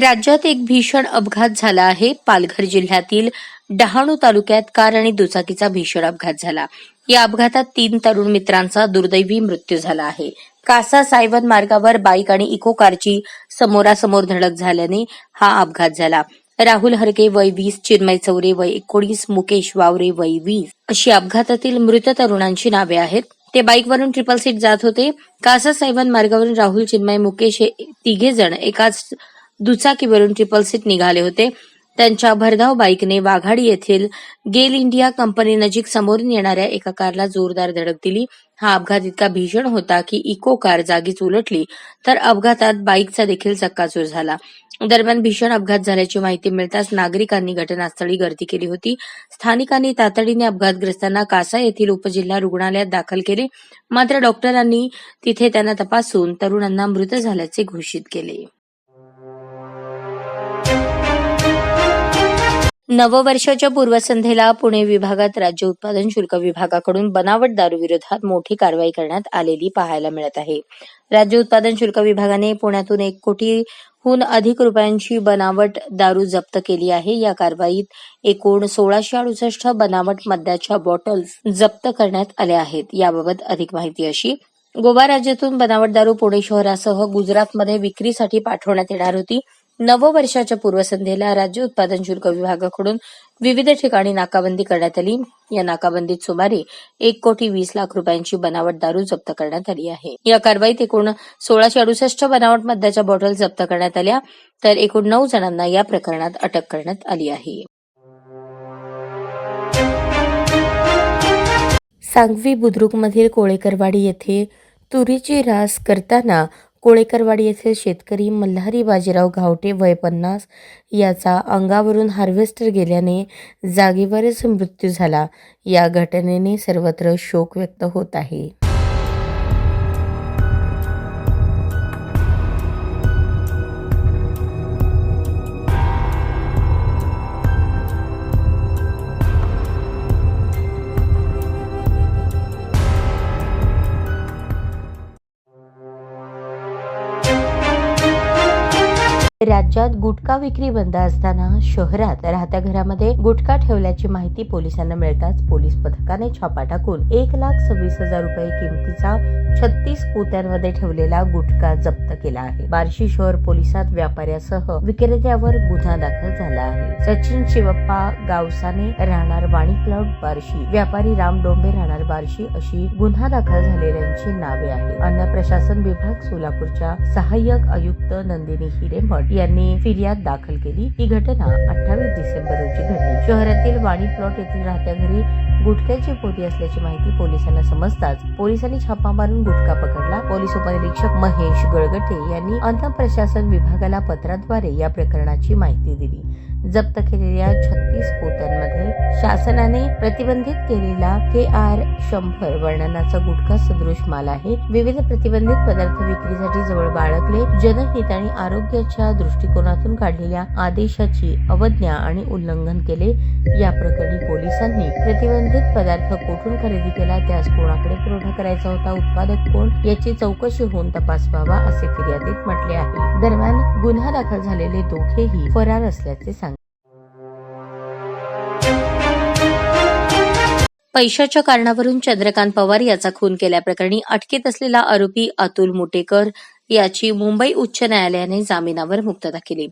राज्यात एक भीषण अपघात झाला आहे. पालघर जिल्ह्यातील डहाणू तालुक्यात कार आणि दुचाकीचा भीषण अपघात झाला. या अपघातात तीन तरुण मित्रांचा दुर्दैवी मृत्यू झाला आहे. कासा सायवन मार्गावर बाईक आणि इको कारची समोरासमोर धडक झाल्याने हा अपघात झाला. राहुल हरके वय वीस चिन्मय चौरे वय एकोणीस मुकेश वावरे वय वीस अशी अपघातातील मृत तरुणांची नावे आहेत. ते बाईकवरून ट्रिपल सीट जात होते. कासा सायवन मार्गावरून राहुल चिन्मय मुकेश हे तिघे जण एकाच दुचाकीवरून ट्रिपल सीट निघाले होते. त्यांच्या भरधाव बाईकने वाघाडी येथील गेल इंडिया कंपनी नजीक समोरून येणाऱ्या एका कारला जोरदार धडक दिली. हा अपघात इतका भीषण होता की इको कार जागीच उलटली तर अपघातात बाईकचा देखील चक्काचूर झाला. दरम्यान भीषण अपघात झाल्याची माहिती मिळताच नागरिकांनी घटनास्थळी गर्दी केली होती. स्थानिकांनी तातडीने अपघातग्रस्तांना कासा येथील उपजिल्हा रुग्णालयात दाखल केले. मात्र डॉक्टरांनी तिथे त्यांना तपासून तरुणांना मृत झाल्याचे घोषित केले. नववर्षाच्या पूर्वसंध्येला पुणे विभागात राज्य उत्पादन शुल्क विभागाकडून बनावट दारू विरोधात मोठी कारवाई करण्यात आलेली पाहायला मिळत आहे. राज्य उत्पादन शुल्क विभागाने पुण्यातून एक कोटीहून अधिक रुपयांची बनावट दारू जप्त केली आहे. या कारवाईत एकूण सोळाशे अडुसष्ट बनावट मद्याच्या बॉटल्स जप्त करण्यात आल्या आहेत. याबाबत अधिक माहिती अशी. गोवा राज्यातून बनावट दारू पुणे शहरासह गुजरातमध्ये विक्रीसाठी पाठवण्यात येणार होती. नववर्षाच्या पूर्वसंध्येला राज्य उत्पादन शुल्क विभागाकडून विविध ठिकाणी नाकाबंदी करण्यात आली. या नाकाबंदीत सुमारे एक कोटी वीस लाख रुपयांची बनावट दारू जप्त करण्यात आली आहे. या कारवाईत एकूण सोळाशे अडुसष्ट बनावट मद्याच्या बॉटल जप्त करण्यात आल्या. तर एकूण नऊ जणांना या प्रकरणात अटक करण्यात आली आहे. सांगवी बुद्रुकमधील कोळेकरवाडी येथे तुरीची रास करताना कोळेकरवाडी येथील शेतकरी मल्हारी बाजीराव घावटे वय पन्नास याचा अंगावरून हार्वेस्टर गेल्याने जागेवरच मृत्यू झाला. या घटनेने सर्वत्र शोक व्यक्त होत आहे. राज्यात गुटखा विक्री बंद असताना शहरात राहत्या घरामध्ये गुटखा ठेवल्याची माहिती पोलिसांना मिळताच पोलीस पथकाने छापा टाकून एक लाख सव्वीस हजार रुपये किमतीचा छत्तीस पोत्यांमध्ये ठेवलेला गुटखा जप्त केला आहे. बार्शी शहर पोलिसात व्यापाऱ्यासह विक्रेत्यावर गुन्हा दाखल झाला आहे. सचिन शिवप्पा गावसाने राहणार वाणी प्लॉट बार्शी. व्यापारी राम डोंबे राहणार बार्शी अशी गुन्हा दाखल झालेल्यांची नावे आहेत. अन्न प्रशासन विभाग सोलापूरच्या सहाय्यक आयुक्त नंदिनी हिरेमठ यांनी फिर्याद दाखल केली. ही घटना अठ्ठावीस डिसेंबर रोजी घडली. शहरातील वाणी प्लॉट येथील राहत्या घरी गुटख्याची पोती असल्याची माहिती पोलिसांना समजताच पोलिसांनी छापा मारून गुटखा पकडला. पोलीस उपनिरीक्षक महेश गळगटे यांनी अन्न प्रशासन विभागाला पत्राद्वारे या प्रकरणाची माहिती दिली. जप्त केलेल्या छत्तीस पोत्यांमध्ये शासनाने प्रतिबंधित केलेला के आर शंभर वर्णनाचा गुटखा सदृश माल आहे. विविध प्रतिबंधित पदार्थ विक्रीसाठी जवळ बाळगले जनहित आणि आरोग्याच्या दृष्टिकोनातून काढलेल्या आदेशाची अवज्ञा आणि उल्लंघन केले. या प्रकरणी पोलिसांनी प्रतिबंधित पदार्थ कुठून खरेदी केला त्यास कोणाकडे पुरवठा करायचा होता उत्पादक कोण याची चौकशी होऊन तपास व्हावा असे फिर्यादीत म्हटले आहे. दरम्यान गुन्हा दाखल झालेले दोघेही फरार असल्याचे सांग पैशाच्या कारणावरून चंद्रकांत पवार याचा खून केल्याप्रकरणी अटकेत असलेला आरोपी अतुल मुटेकर याची मुंबई उच्च न्यायालयाने जामिनावर मुक्तता केली.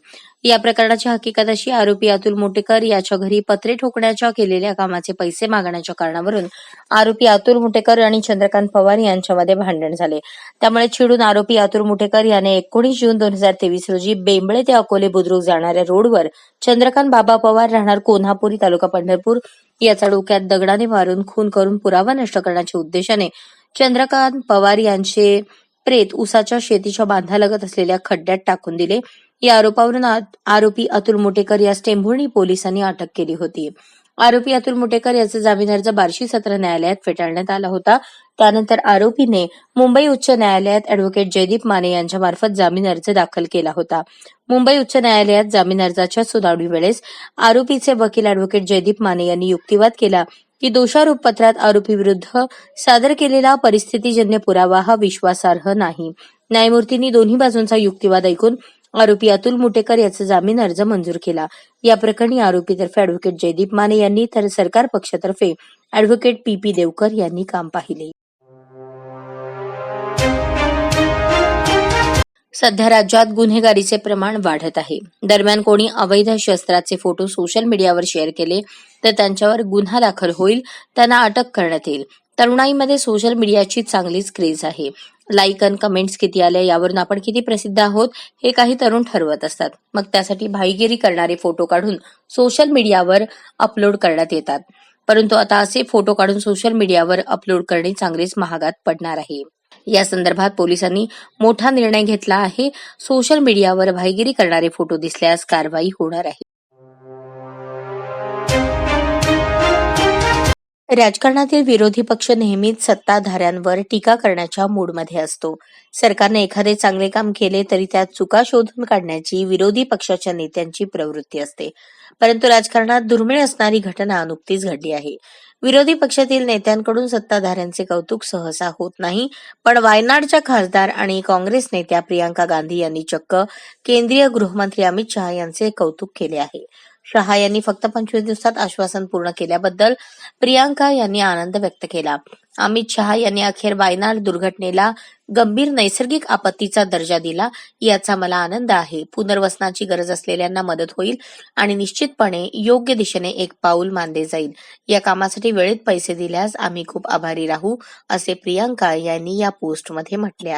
या प्रकरणाची हकीकत अशी आरोपी अतुल मुटेकर याच्या घरी पत्रे ठोकण्याच्या केलेल्या कामाचे पैसे मागण्याच्या कारणावरून आरोपी अतुल मुटेकर आणि चंद्रकांत पवार यांच्यामध्ये भांडण झाले. त्यामुळे चिडून आरोपी अतुल मुटेकर याने एकोणीस जून दोन हजार तेवीस रोजी बेंबळे ते अकोले बुद्रुक जाणाऱ्या रोडवर चंद्रकांत बाबा पवार राहणार कोल्हापुरी तालुका पंढरपूर याचा डोक्यात दगडाने मारून खून करून पुरावा नष्ट करण्याच्या उद्देशाने चंद्रकांत पवार यांचे प्रेत उसाच्या शेतीच्या बांधालगत असलेल्या खड्ड्यात टाकून दिले. या आरोपावरून आरोपी अतुल मुटेकर यास टेंभुर्णी पोलिसांनी अटक केली होती. आरोपी अतुल मुटेकर याचा जामीन अर्ज बार्शी सत्र न्यायालयात फेटाळण्यात आला होता. त्यानंतर आरोपीने मुंबई उच्च न्यायालयात अॅडव्होकेट जयदीप माने यांच्या मार्फत जामीन अर्ज दाखल केला होता. मुंबई उच्च न्यायालयात जामीन अर्जाच्या सुनावणी वेळेस आरोपीचे वकील अॅडव्होकेट जयदीप माने यांनी युक्तिवाद केला. की दोषारोप पत्रात आरोपी विरुद्ध सादर केलेला परिस्थितीजन्य पुरावा हा विश्वासार्ह नाही. न्यायमूर्तींनी दोन्ही बाजूंचा युक्तिवाद ऐकून आरोपी अतुल मुटेकर याचा जामीन अर्ज मंजूर केला. या प्रकरणी आरोपीतर्फे अॅडव्होकेट जयदीप माने यांनी तर सरकार पक्षातर्फे अॅडव्होकेट पी पी देवकर यांनी काम पाहिले. सध्या राज्यात गुन्हेगारीचे प्रमाण वाढत आहे. दरम्यान कोणी अवैध शस्त्राचे फोटो सोशल मीडियावर शेअर केले तर त्यांच्यावर गुन्हा दाखल होईल त्यांना अटक करण्यात येईल. तरुणाईमध्ये सोशल मीडियाची चांगलीच क्रेज आहे. लाईक अन कमेंट्स किती आल्या यावरून आपण किती प्रसिद्ध आहोत हे काही तरुण ठरवत असतात. मग त्यासाठी भाईगिरी करणारे फोटो काढून सोशल मीडियावर अपलोड करण्यात येतात. परंतु आता असे फोटो काढून सोशल मीडियावर अपलोड करणे चांगलेच महागात पडणार आहे. या संदर्भात पोलिसांनी मोठा निर्णय घेतला आहे. सोशल मीडियावर भाईगिरी करणारे फोटो दिसल्यास कारवाई होणार आहे. राजकारणातील विरोधी पक्ष नेहमीच सत्ताधाऱ्यांवर टीका करण्याच्या मूडमध्ये असतो. सरकारने एखादे चांगले काम केले तरी त्यात चुका शोधून काढण्याची विरोधी पक्षाच्या नेत्यांची प्रवृत्ती असते. परंतु राजकारणात दुर्मिळ असणारी घटना नुकतीच घडली आहे. विरोधी पक्षातील नेत्यांकडून सत्ताधाऱ्यांचे कौतुक सहसा होत नाही. पण वायनाडच्या खासदार आणि काँग्रेस नेत्या प्रियांका गांधी यांनी चक्क केंद्रीय गृहमंत्री अमित शहा यांचे कौतुक केले आहे. शहा यांनी फक्त पंचवीस दिवसात आश्वासन पूर्ण केल्याबद्दल प्रियांका यांनी आनंद व्यक्त केला. अमित शहा यांनी अखेर वायनाड दुर्घटनेला गंभीर नैसर्गिक आपत्तीचा दर्जा दिला याचा मला आनंद आहे. पुनर्वसनाची गरज असलेल्यांना मदत होईल आणि निश्चितपणे योग्य दिशेने एक पाऊल मानले जाईल. या कामासाठी वेळेत पैसे दिल्यास आम्ही खूप आभारी राहू असे प्रियांका यांनी या पोस्टमध्ये म्हटले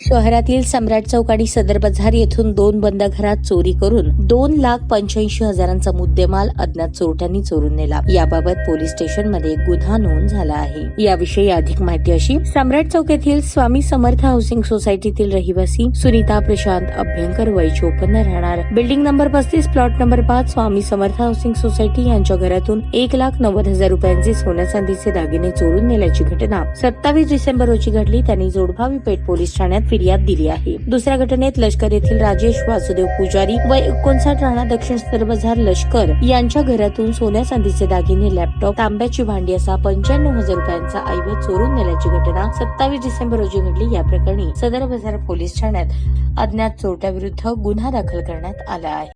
शहरातील सम्राट चौक आणि सदर बाजार येथून दोन बंद घरात चोरी करून दोन लाख पंच्याऐंशी हजारांचा मुद्देमाल अज्ञात चोरट्यांनी चोरून नेला. याबाबत पोलीस स्टेशनमध्ये गुन्हा नोंद झाला आहे. याविषयी अधिक माहिती अशी सम्राट चौक येथील स्वामी समर्थ हाऊसिंग सोसायटीतील रहिवासी सुनीता प्रशांत अभ्यंकर वय चोपन्न राहणार. बिल्डिंग नंबर पस्तीस प्लॉट नंबर पाच स्वामी समर्थ हाऊसिंग सोसायटी यांच्या घरातून एक लाख नव्वद हजार रुपयांचे सोन्या चांदीचे दागिने चोरून नेल्याची घटना सत्तावीस डिसेंबर रोजी घडली. त्यांनी जोडभावी पेठ पोलीस ठाण्यात फिर्याद दिली आहे. दुसऱ्या घटनेत लष्कर येथील राजेश वासुदेव पुजारी व एकोणसाठ राणा दक्षिण सरबजार लष्कर यांच्या घरातून सोन्या चांदीचे दागिने लॅपटॉप तांब्याची भांडी असा पंच्याण्णव हजार रुपयांचा ऐवज चोरून नेल्याची घटना सत्तावीस डिसेंबर रोजी घडली. या प्रकरणी सदर बाजार पोलीस ठाण्यात अज्ञात चोरट्याविरुद्ध गुन्हा दाखल करण्यात आला आहे.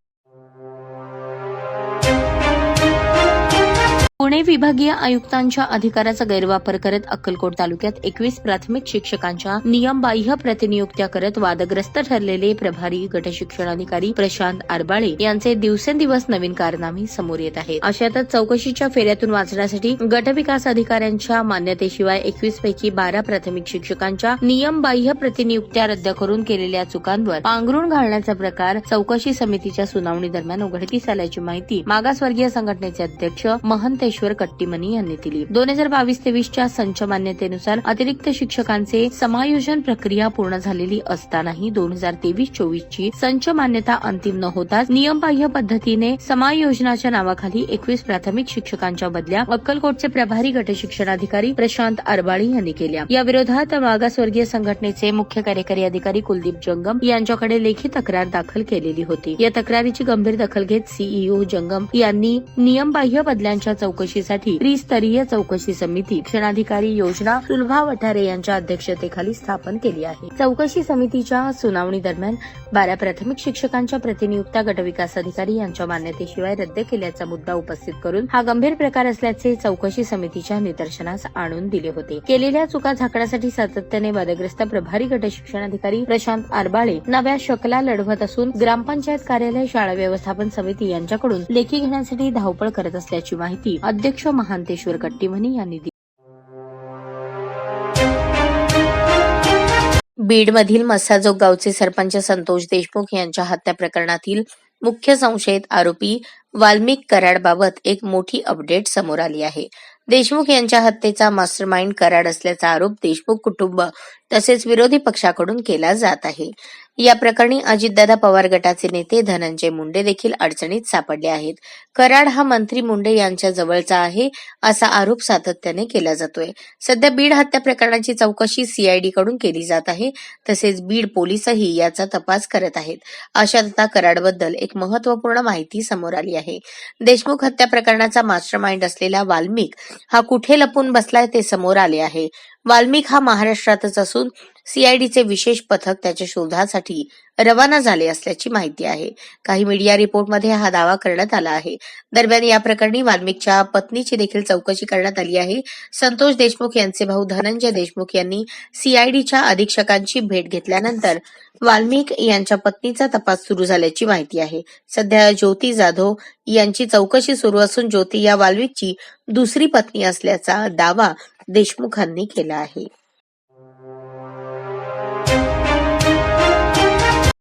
पुणे विभागीय आयुक्तांच्या अधिकाराचा गैरवापर करत अक्कलकोट तालुक्यात एकवीस प्राथमिक शिक्षकांच्या नियमबाह्य प्रतिनियुक्त्या करत वादग्रस्त ठरलेले प्रभारी गटशिक्षणाधिकारी प्रशांत आरबाळे यांचे दिवसेंदिवस नवीन कारनामे समोर येत आहेत. अशातच चौकशीच्या फेऱ्यातून वाचण्यासाठी गटविकास अधिकाऱ्यांच्या मान्यतेशिवाय एकवीस पैकी बारा प्राथमिक शिक्षकांच्या नियमबाह्य प्रतिनियुक्त्या रद्द करून केलेल्या चुकांवर पांघरून घालण्याचा प्रकार चौकशी समितीच्या सुनावणी दरम्यान उघडकीस आल्याची माहिती मागासवर्गीय संघटनेचे अध्यक्ष महंत महंतेश्वर कट्टीमनी यांनी दिली. दोन हजार बावीस तेवीसच्या संच मान्यतेनुसार अतिरिक्त शिक्षकांचे समायोजन प्रक्रिया पूर्ण झालेली असतानाही दोन हजार तेवीस चोवीस ची संच मान्यता अंतिम न होताच नियमबाह्य पद्धतीने समायोजनाच्या नावाखाली एकवीस प्राथमिक शिक्षकांच्या बदल्या अक्कलकोटचे प्रभारी गट शिक्षणाधिकारी प्रशांत अरबाळी यांनी केल्या. या विरोधात मागासवर्गीय संघटनेचे मुख्य कार्यकारी अधिकारी कुलदीप जंगम यांच्याकडे लेखी तक्रार दाखल केलेली होती. या तक्रारीची गंभीर दखल घेत सीईओ जंगम यांनी नियमबाह्य बदल्यांच्या चौकशीसाठी त्रिस्तरीय चौकशी समिती शिक्षणाधिकारी योजना सुलभा वठारे यांच्या अध्यक्षतेखाली स्थापन केली आहे. चौकशी समितीच्या सुनावणी दरम्यान बारा प्राथमिक शिक्षकांच्या प्रतिनियुक्त्या गटविकास अधिकारी यांच्या मान्यतेशिवाय रद्द केल्याचा मुद्दा उपस्थित करून हा गंभीर प्रकार असल्याचे चौकशी समितीच्या निदर्शनास आणून दिले होते. केलेल्या चुका झाकण्यासाठी सातत्याने वादग्रस्त प्रभारी गट शिक्षणाधिकारी प्रशांत आरबाळे नव्या शकला लढवत असून ग्रामपंचायत कार्यालय शाळा व्यवस्थापन समिती यांच्याकडून लेखी घेण्यासाठी धावपळ करत असल्याची माहिती अध्यक्ष महांतेश्वर कट्टीमनी यांनी दिली. बीडमधील मस्साजोग गावचे सरपंच संतोष देशमुख यांच्या हत्या प्रकरणातील मुख्य संशयित आरोपी वाल्मिक कराडबाबत एक मोठी अपडेट समोर आली आहे. देशमुख यांच्या हत्येचा मास्टरमाइंड कराड असल्याचा आरोप देशमुख कुटुंब तसेच विरोधी पक्षाकडून केला जात आहे. या प्रकरणी अजितदादा पवार गटाचे नेते धनंजय मुंडे देखील अडचणीत सापडले आहेत. कराड हा मंत्री मुंडे यांच्या जवळचा आहे असा आरोप सातत्याने केला जातोय. सध्या बीड हत्या प्रकरणाची चौकशी सीआयडी कडून केली जात आहे तसेच बीड पोलीसही याचा तपास करत आहेत. अशात आता कराडबद्दल एक महत्त्वपूर्ण माहिती समोर आली आहे. देशमुख हत्या प्रकरणाचा मास्टर माइंड असलेला वाल्मिक हा कुठे लपून बसलाय ते समोर आले आहे. वाल्मिक हा महाराष्ट्रातच असून सीआयडीचे विशेष पथक त्याच्या शोधासाठी रवाना झाले असल्याची माहिती आहे. काही मीडिया रिपोर्टमध्ये हा दावा करण्यात आला आहे. दरम्यान या प्रकरणी वाल्मिकच्या पत्नीची देखील चौकशी करण्यात आली आहे. संतोष देशमुख यांचे भाऊ धनंजय देशमुख यांनी सीआयडीच्या अधीक्षकांची भेट घेतल्यानंतर वाल्मिक यांच्या पत्नीचा तपास सुरू झाल्याची माहिती आहे. सध्या ज्योती जाधव यांची चौकशी सुरू असून ज्योती या वाल्मिकची दुसरी पत्नी असल्याचा दावा देशमुखांनी केला आहे.